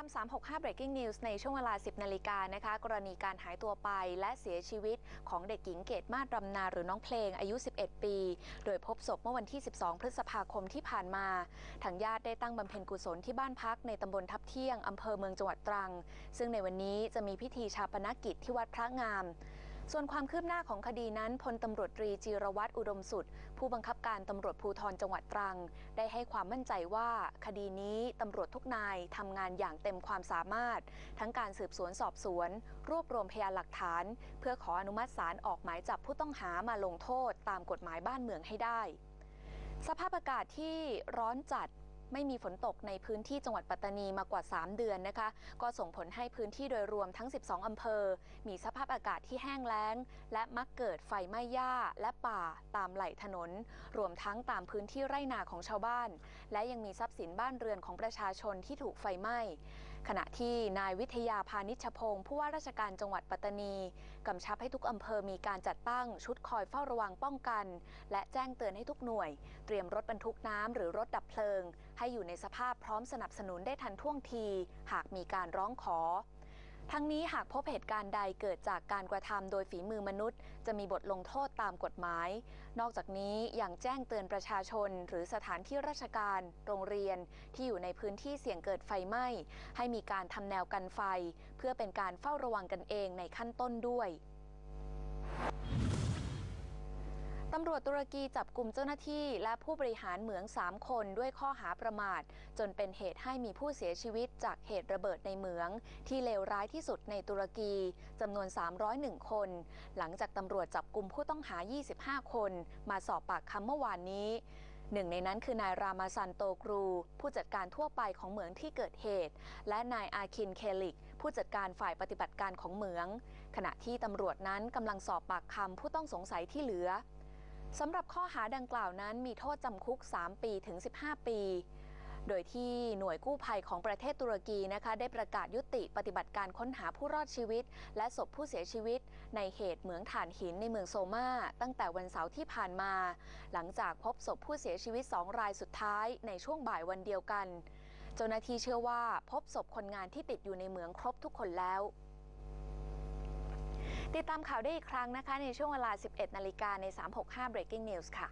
าม 365 Breaking News ในช่วงเวลา 10 นาฬิกานะคะ กรณีการหายตัวไปและเสียชีวิตของเด็กหญิงเกตมาศรำนาหรือน้องเพลงอายุ 11 ปี โดยพบศพเมื่อวันที่ 12 พฤษภาคมที่ผ่านมา ทางญาติได้ตั้งบำเพ็ญกุศลที่บ้านพักในตำบลทับเที่ยงอำเภอเมืองจังหวัดตรัง ซึ่งในวันนี้จะมีพิธีชาปนกิจที่วัดพระงาม ส่วนความคืบหน้าของคดีนั้นพลตำรวจตรีจีรวัตรอุดมสุด ผู้บังคับการตำรวจภูธรจังหวัดตรัง ได้ให้ความมั่นใจว่าคดีนี้ตำรวจทุกนายทำงานอย่างเต็มความสามารถ ทั้งการสืบสวนสอบสวน รวบรวมพยานหลักฐาน เพื่อขออนุมัติศาลออกหมายจับผู้ต้องหามาลงโทษ ตามกฎหมายบ้านเมืองให้ได้ สภาพอากาศที่ร้อนจัด ไม่มีฝนตกในพื้นที่จังหวัดปัตตานีมากว่า 3 เดือนนะคะ ก็ส่งผลให้พื้นที่โดยรวมทั้ง 12 อำเภอ มีสภาพอากาศที่แห้งแล้ง และมักเกิดไฟไหม้หญ้าและป่าตามไหล่ถนน รวมทั้งตามพื้นที่ไร่นาของชาวบ้าน และยังมีทรัพย์สินบ้านเรือนของประชาชนที่ถูกไฟไหม้ ขณะที่นายวิทยาพานิชพงศ์ผู้ว่าราชการจังหวัดปัตตานี กำชับให้ทุกอำเภอมีการจัดตั้งชุดคอยเฝ้าระวังป้องกัน และแจ้งเตือนให้ทุกหน่วย เตรียมรถบรรทุกน้ำหรือรถดับเพลิง ให้อยู่ในสภาพพร้อมสนับสนุนได้ทันท่วงที หากมีการร้องขอ ทั้งนี้หากพบเหตุการณ์ใดเกิดจากการกระทำโดยฝีมือมนุษย์ จะมีบทลงโทษตามกฎหมาย นอกจากนี้ยังแจ้งเตือนประชาชน หรือสถานที่ราชการ โรงเรียน ที่อยู่ในพื้นที่เสี่ยงเกิดไฟไหม้ ให้มีการทำแนวกันไฟ เพื่อเป็นการเฝ้าระวังกันเองในขั้นต้นด้วย ตำรวจตุรกีจับกลุ่มเจ้าหน้าที่และผู้บริหารเหมือง 3 คนด้วยข้อหาประมาท จนเป็นเหตุให้มีผู้เสียชีวิตจากเหตุระเบิดในเหมือง ที่เลวร้ายที่สุดในตุรกีจำนวน 301 คน หลังจากตำรวจจับกลุ่มผู้ต้องหา 25 คน มาสอบปากคำเมื่อวานนี้หนึ่งในนั้นคือนายรามาซันโตกรู ผู้จัดการทั่วไปของเหมืองที่เกิดเหตุ และนายอาคินเคลิก ผู้จัดการฝ่ายปฏิบัติการของเหมือง ขณะที่ตำรวจนั้นกำลังสอบปากคำผู้ต้องสงสัยที่เหลือ สำหรับข้อหาดังกล่าวนั้นมีโทษจำคุก 3 ปีถึง 15 ปี โดยที่หน่วยกู้ภัยของประเทศตุรกีนะคะได้ประกาศยุติปฏิบัติการค้นหาผู้รอดชีวิต และศพผู้เสียชีวิต ในเหตุเหมืองถ่านหินในเมืองโซมาตั้งแต่วันเสาร์ที่ผ่านมา หลังจากพบศพผู้เสียชีวิต 2 รายสุดท้ายในช่วงบ่ายวันเดียวกัน เจ้าหน้าที่เชื่อว่าพบศพคนงานที่ติดอยู่ในเหมืองครบทุกคนแล้ว ติดตามข่าวได้อีกครั้งนะคะในช่วงเวลา 11 นาฬิกาใน 365 Breaking News ค่ะ